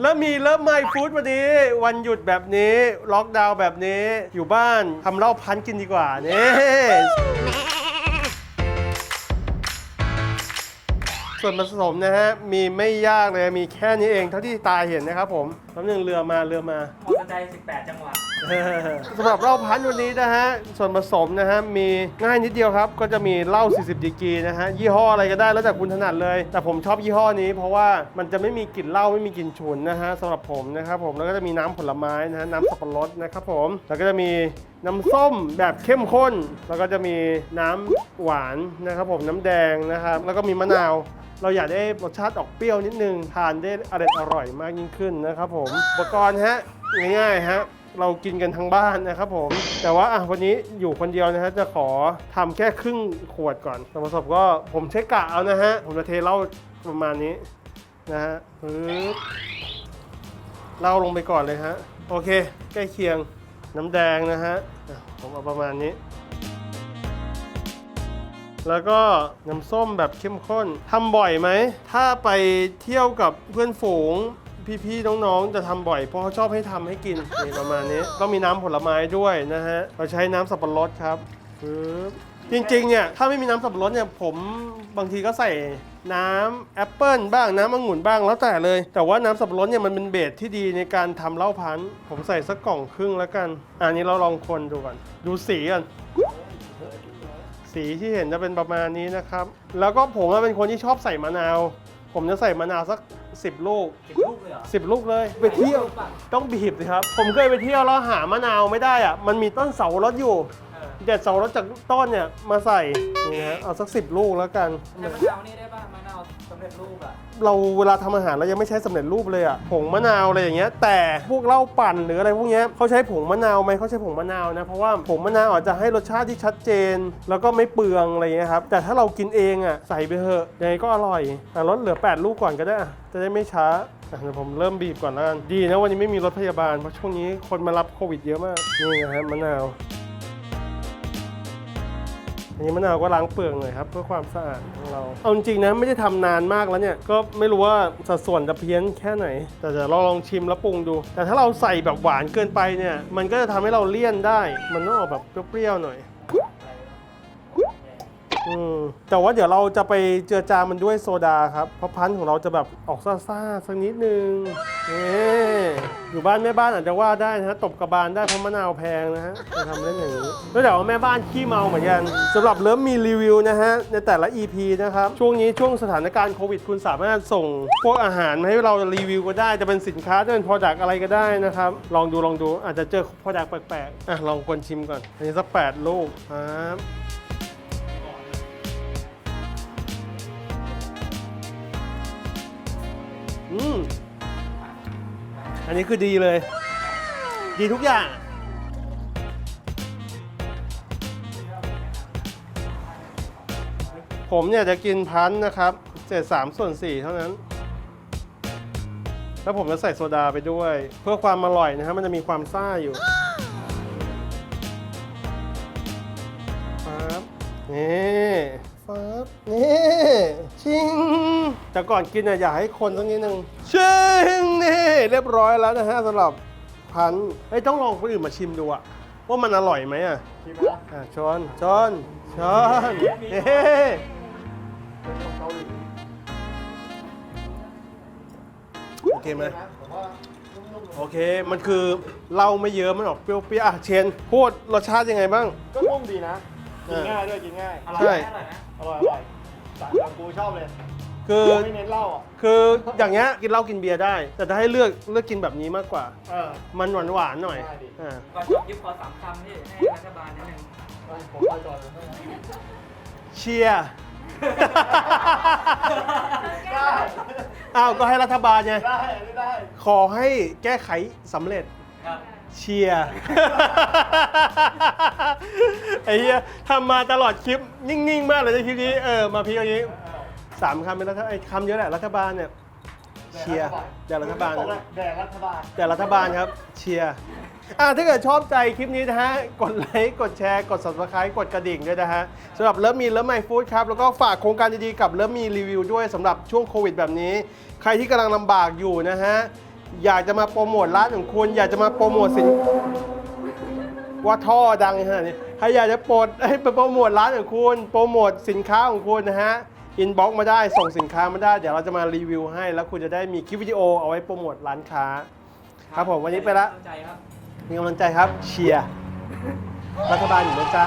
แล้วมีเริ่มไมฟู้ดวันนี้ วันหยุดแบบนี้ ล็อกดาวน์แบบนี้ อยู่บ้านทำเหล้าพันกินดีกว่านี่ส่วนผสมนะฮะ มีไม่ยากเลย มีแค่นี้เองเท่าที่ตาเห็นนะครับผมแป๊บนึงเรือมาเรือมา มอเตอร์ไซค์18 จังหวัดสำหรับเหล้าพันธุ์วันนี้นะฮะ ส่วนผสมนะฮะ มีง่ายนิดเดียวครับ ก็จะมีเหล้า 40 ดีกรีนะฮะ ยี่ห้ออะไรก็ได้แล้วแต่คุณถนัดเลย แต่ผมชอบยี่ห้อนี้ เพราะว่ามันจะไม่มีกลิ่นเหล้าไม่มีกลิ่นฉุนนะฮะสำหรับผมนะครับผมแล้วก็จะมีน้ำผลไม้นะฮะน้ำสับปะรดนะครับผมแล้วก็จะมีน้ำส้มแบบเข้มข้น แล้วก็จะมีน้ำหวานนะครับผมน้ำแดงนะครับแล้วก็มีมะนาว เราอยากได้รสชาติออกเปรี้ยวนิดนึงทานได้อร่อยอร่อยมากยิ่งขึ้นนะครับผมอุปกรณ์ฮะง่ายๆฮะเรากินกันทั้งบ้านนะครับผม แต่ว่าอะวันนี้อยู่คนเดียวนะฮะจะขอทำแค่ครึ่งขวดก่อนส่วนผสมก็ผมใช้กะเอานะฮะ ผมจะเทเหล้าประมาณนี้นะฮะปึ๊บเหล้าลงไปก่อนเลยฮะ โอเค ใกล้เคียงน้ำแดงนะฮะ ผมเอาประมาณนี้ แล้วก็น้ำส้มแบบเข้มข้นทำบ่อยไหม ถ้าไปเที่ยวกับเพื่อนฝูงพี่ๆ น้องๆ จะทำบ่อย เพราะเขาชอบให้ทำให้กินนี่ประมาณนี้ ต้องมีน้ำผลไม้ด้วยนะฮะ เราใช้น้ำสับปะรดครับปึ๊บจริงๆ เนี่ย ถ้าไม่มีน้ำสับปะรดเนี่ย ผมบางทีก็ใส่น้ำแอปเปิลบ้างน้ำองุ่นบ้างแล้วแต่เลย แต่ว่าน้ำสับปะรดเนี่ยมันเป็นเบสที่ดีในการทำเหล้าพันธุ์ผมใส่สักกล่องครึ่งแล้วกัน อันนี้เราลองคนดูก่อน ดูสีก่อน สีที่เห็นจะเป็นประมาณนี้นะครับ แล้วก็ผมอะเป็นคนที่ชอบใส่มะนาว ผมจะใส่มะนาวสัก 10 ลูก10ลูกเลยเหรอ10ลูกเลย ไปเที่ยว ต้องบีบสิครับ ผมเคยไปเที่ยวแล้วหามะนาวไม่ได้อะมันมีต้นเสารถอยู่ เออเด็ดเสารถจากต้นเนี่ยมาใส่นี่ฮะเอาสัก10ลูกแล้วกันแต่มะนาวนี่ได้ป่ะมะนาวสำเร็จรูปอะเราเวลาทำอาหารเรายังไม่ใช้สำเร็จรูปเลยอะผงมะนาวอะไรอย่างเงี้ย แต่พวกเหล้าปั่นหรืออะไรพวกเนี้ยเขาใช้ผงมะนาวไหมเขาใช้ผงมะนาวนะเพราะว่าผงมะนาวอาจจะให้รสชาติที่ชัดเจน แล้วก็ไม่เปลืองอะไรอย่างเงี้ยครับแต่ถ้าเรากินเองอะใส่ไปเถอะยังไงก็อร่อยแต่ลดเหลือ 8 ลูกก่อนก็ได้อะจะได้ไม่ช้าอะเดี๋ยวผมเริ่มบีบก่อนแล้วกันดีนะวันนี้ไม่มีรถพยาบาลเพราะช่วงนี้คนมารับโควิดเยอะมากนี่นะครับมะนาว อันนี้มะนาวก็ล้างเปลือกหน่อยครับเพื่อความสะอาดของเรา เอาจริงๆนะไม่ได้ทำนานมากแล้วเนี่ย ก็ไม่รู้ว่าสัดส่วนจะเพี้ยนแค่ไหน แต่เดี๋ยวเราลองชิมแล้วปรุงดู แต่ถ้าเราใส่แบบหวานเกินไปเนี่ย มันก็จะทำให้เราเลี่ยนได้ มันต้องออกแบบเปรี้ยวๆหน่อย อืมแต่ว่าเดี๋ยวเราจะไปเจือจางมันด้วยโซดาครับ เพราะพันธุ์ของเราจะแบบออกซ่าๆสักนิดนึงนี่อยู่บ้านแม่บ้านอาจจะว่าได้นะฮะตบกระบาลได้เพราะมะนาวแพงนะฮะจะทำเล่นอย่างนี้แล้วเดี๋ยวแม่บ้านขี้เมาเหมือนกันสำหรับเริ่มมีรีวิวนะฮะในแต่ละ EP นะครับ ช่วงนี้ช่วงสถานการณ์โควิด คุณสามารถส่งพวกอาหารมาให้เรารีวิวก็ได้จะเป็นสินค้าจะเป็น product อะไรก็ได้นะครับลองดูลองดูอาจจะเจอ product แปลกๆอะลองคนชิมก่อนอันนี้สักแปดลูกครับ อืมอันนี้คือดีเลย ดีทุกอย่าง ผมเนี่ยจะกินพันธุ์นะครับ เศษสามส่วนสี่เท่านั้น แล้วผมจะใส่โซดาไปด้วย เพื่อความอร่อยนะครับมันจะมีความซ่าอยู่ครับนี่ฟับนี่ชิง แต่ก่อนกินเนี่ยอยากให้คนสักนิดนึงชิงนี่เรียบร้อยแล้วนะฮะสำหรับพันธุ์เฮ้ยต้องลองคนอื่นมาชิมดูอะว่ามันอร่อยไหมอะชิมนะอะช้อนช้อนช้อนเฮ้เป็นของเกาหลีโอเคไหม นะผมว่านุ่มๆโอเค มันคือเหล้าไม่เยอะมันออกเปรี้ยวๆอะเชนพูดรสชาติยังไงบ้างก็นุ่มดีนะเอกินอง่ายด้วยกินง่าย อร่อยใช่ไหมอร่อยนะอร่อยอร่อยสายกูชอบเลย คือไม่เน้นเหล้าอะคืออย่างเงี้ยกินเหล้ากินเบียร์ได้ แต่ถ้าให้เลือกเลือกกินแบบนี้มากกว่า เออ มันหวานหวานๆหน่อยได้ดิ อ่าก่อนจบยิบขอสามคำที่ให้รัฐบาลนิดนึงผมไปก่อนเลยเชียร์ ได้ อ้าวก็ให้รัฐบาลไงได้อันนี้ได้ขอให้แก้ไขสำเร็จ ครับเชียร์ ไอ้เหี้ยทำมาตลอดคลิป นิ่ง ๆ มากเลยในคลิปนี้ เออ มาพีอย่างนี้ สามคำเป็นรัฐไอ้คำเยอะแหละรัฐบาลเนี่ยเชียร์แด่รัฐบาลผมเลยแด่รัฐบาล แต่รัฐบาลครับเชียร์อะถ้าเกิดชอบใจคลิปนี้นะฮะ กดไลค์ กดแชร์ กด subscribe กดกระดิ่งด้วยนะฮะสำหรับเริ่มมีเริ่มไมฟู้ดครับ แล้วก็ฝากโครงการดีๆกับเริ่มมีรีวิวด้วยสำหรับช่วงโควิดแบบนี้ ใครที่กำลังลำบากอยู่นะฮะ อยากจะมาโปรโมทร้านของคุณ อยากจะมาโปรโมทสินว่าท่อดังขนาดนี้ใครอยากจะโปรดให้ไปโปรโมทร้านของคุณ โปรโมทสินค้าของคุณนะฮะ อินบ็อกมาได้ส่งสินค้ามาได้ เดี๋ยวเราจะมารีวิวให้ แล้วคุณจะได้มีคลิปวิดีโอเอาไว้โปรโมทร้านค้า ครับผมวันนี้ไปละตั้งใจครับมีกำลังใจครับเชียร์รัฐบาลอยู่นะจ๊ะ